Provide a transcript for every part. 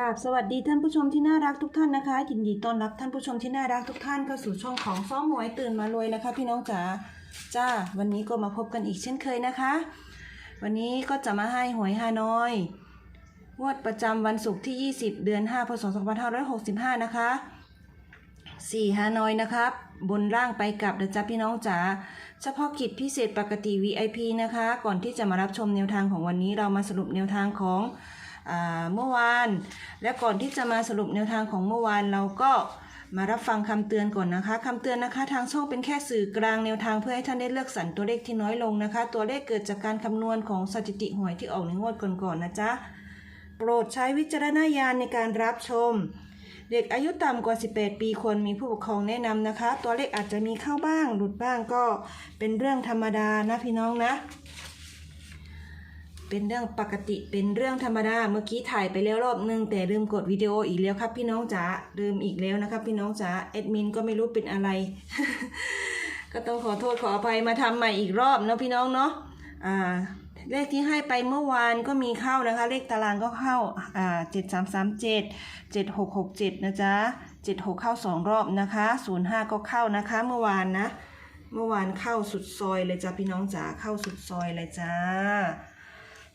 ราบสวัสดีท่านผู้ชมที่น่ารักทุกท่านนะคะยินดีต้อนรับท่านผู้ชมที่น่ารักทุกท่านเข้าสู่ช่องของซ้อมหวยตื่นมารวยนะคะ พี่น้องจ๋าจ้า วันนี้ก็มาพบกันอีกเช่นเคยนะคะ วันนี้ก็จะมาให้หวยฮานอยงวดประจำวันศุกร์ที่ 20 เดือน5พศ2565 นะคะ 4 ฮานอยนะครับ บนล่างไปกลับนะจ๊ะพี่น้องจ๋าเฉพาะกิจพิเศษปกติ VIP นะคะ ก่อนที่จะมารับชมแนวทางของวันนี้เรามาสรุปแนวทางของ เมื่อวาน และก่อนที่จะมาสรุปแนวทางของเมื่อวานเราก็มารับฟังคำเตือนก่อนนะคะคำเตือนนะคะทางช่องเป็นแค่สื่อกลางแนวทางเพื่อให้ท่านได้เลือกสรรตัวเลขที่น้อยลงนะคะ ตัวเลขเกิดจากการคำนวณของสถิติหวยที่ออกในงวดก่อนๆนะจ๊ะโปรดใช้วิจารณญาณในการรับชม เด็กอายุต่ำกว่า 18 ปีควรมีผู้ปกครองแนะนำนะคะ ตัวเลขอาจจะมีเข้าบ้างหลุดบ้างก็เป็นเรื่องธรรมดานะพี่น้องนะ เป็นเรื่องปกติเป็นเรื่องธรรมดาเมื่อกี้ถ่ายไปแล้วรอบนึงแต่ลืมกดวิดีโออีกแล้วครับพี่น้องจ๋าลืมอีกแล้วนะครับพี่น้องจ๋าแอดมินก็ไม่รู้เป็นอะไร ก็ต้องขอโทษขออภัยมาทำใหม่อีกรอบเนาะพี่น้องเนาะอ่าเลขที่ให้ไปเมื่อวานก็มีเข้านะคะ เลขตารางก็เข้าอ่าเจ็ดสามสามเจ็ดเจ็ดหกหกเจ็ดนะจ๊ะเจ็ดหกเข้าสองรอบนะคะศูนย์ห้าก็เข้านะคะเมื่อวานนะ เมื่อวานเข้าสุดซอยเลยจ้ะพี่น้องจ๋าเข้าสุดซอยเลยจ้า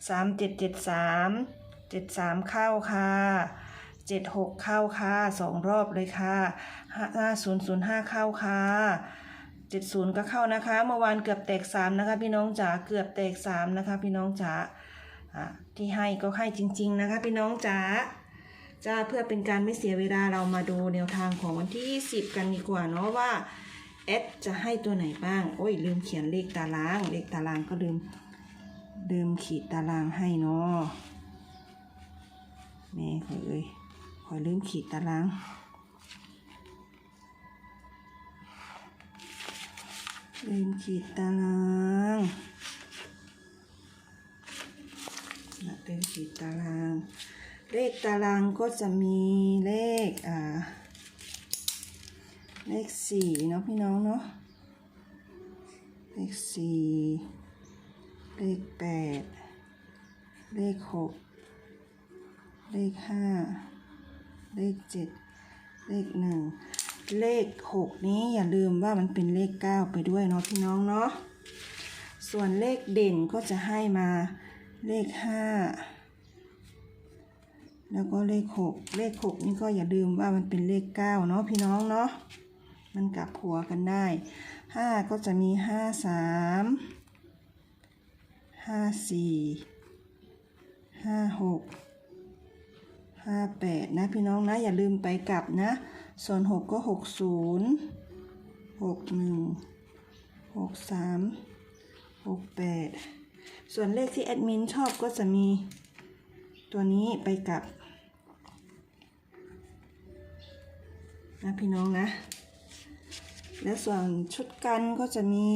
สามเจ็ดเจ็ดสามเจ็ดสามเข้าค่ะเจ็ดหกเข้าค่ะสองรอบเลยค่ะห้าศูนย์ศูนย์ห้าเข้าค่ะเจ็ดศูนย์ก็เข้านะคะเมื่อวานเกือบแตกสามนะคะ พี่น้องจ๋าเกือบแตกสามนะคะ พี่น้องจ๋าที่ให้ก็ให้จริง ๆ นะคะ พี่น้องจ๋าจ้าเพื่อเป็นการไม่เสียเวลาเรามาดูแนวทางของวันที่10กันดีกว่าเนาะว่าแอดจะให้ตัวไหนบ้าง โอ้ยลืมเขียนเลขตาราง เลขตารางก็ลืม ลืมขีดตารางให้เนาะแม่ขอยเอ้ยขอยลืมขีดตาราง ลืมขีดตารางนะลืมขีดตาราง เลขตารางก็จะมีเลขอ่าเลขสี่เนาะพี่น้องเนาะเลขสี่ เลขแปดเลขหกเลขห้าเลขเจ็ดเลขหนึ่งเลขหกนี้อย่าลืมว่ามันเป็นเลขเก้าไปด้วยเนาะพี่น้องเนาะส่วนเลขเด่นก็จะให้มาเลขห้าแล้วก็เลขหกเลขหกนี่ก็อย่าลืมว่ามันเป็นเลขเก้าเนาะพี่น้องเนาะมันกลับหัวกันได้ห้าก็จะมีห้าสาม ห้าสี่ห้าหกห้าแปดนะพี่น้องนะ อย่าลืมไปกลับนะ ส่วนหกก็หกศูนย์หกหนึ่งหกสามหกแปดส่วนเลขที่แอดมินชอบก็จะมีตัวนี้ไปกลับนะพี่น้องนะ และส่วนชุดกันก็จะมี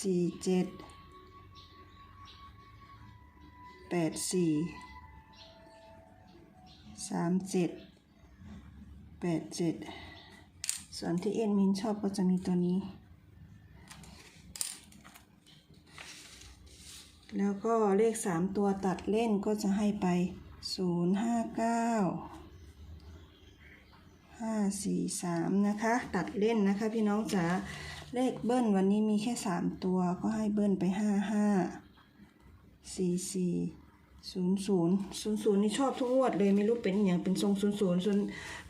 สี่เจ็ด แปดสี่สามเจ็ดแปดเจ็ดส่วนที่เอ็นมินชอบก็จะมีตัวนี้ แล้วก็เลขสามตัวตัดเล่นก็จะให้ไปศูนย์ห้าเก้าห้าสี่สามนะคะ ตัดเล่นนะคะพี่น้องจ๋าเลขเบิ้ลวันนี้มีแค่สามตัวก็ให้เบิ้ลไปห้าห้า สี่สี่ศูนย์ศูนย์ศูนย์ศูนย์นี่ชอบทุกงวดเลยไม่รู้เป็นอย่างเป็นทรงศูนย์ศูนย์ส่วน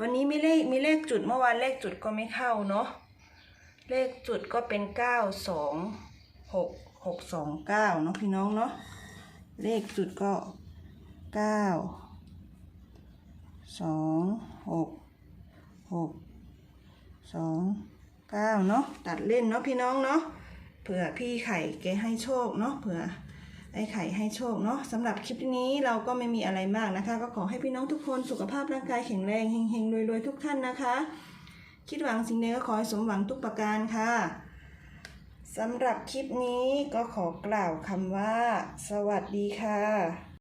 วันนี้มีเลขมีเลขจุดเมื่อวานเลขจุดก็ไม่เข้าเนาะเลขจุดก็เป็นเก้าสองหกหกสองเก้าเนาะพี่น้องเนาะเลขจุดก็เก้าสองหกหกสองเก้าเนาะตัดเล่นเนาะพี่น้องเนาะเผื่อพี่ไข่แกให้โชคเนาะเผื่อ ไอ้ไข่ให้โชคเนาะสำหรับคลิปนี้เราก็ไม่มีอะไรมากนะคะ ก็ขอให้พี่น้องทุกคนสุขภาพร่างกายแข็งแรงเฮงๆรวยๆทุกท่านนะคะ คิดหวังสิ่งใดก็ขอให้สมหวังทุกประการค่ะสำหรับคลิปนี้ก็ขอกล่าวคำว่า สวัสดีค่ะ